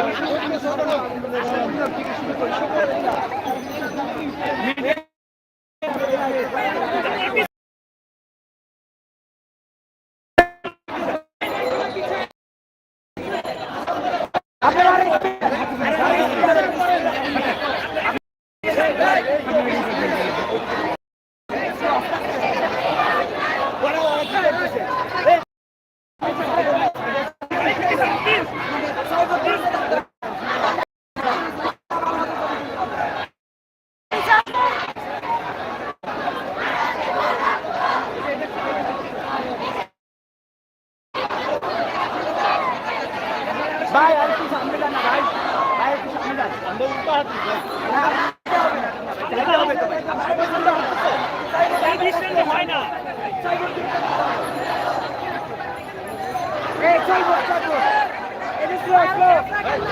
আমি আমি সকল থেকে শুরু করি সকল ভাই আর একটু সামনে যান না ভাই ভাই একটু সামনে যান না, যেতে হবে তো ভাই। আমার পছন্দ হচ্ছে। এই, চলবো, চলবো। এটা slow, slow।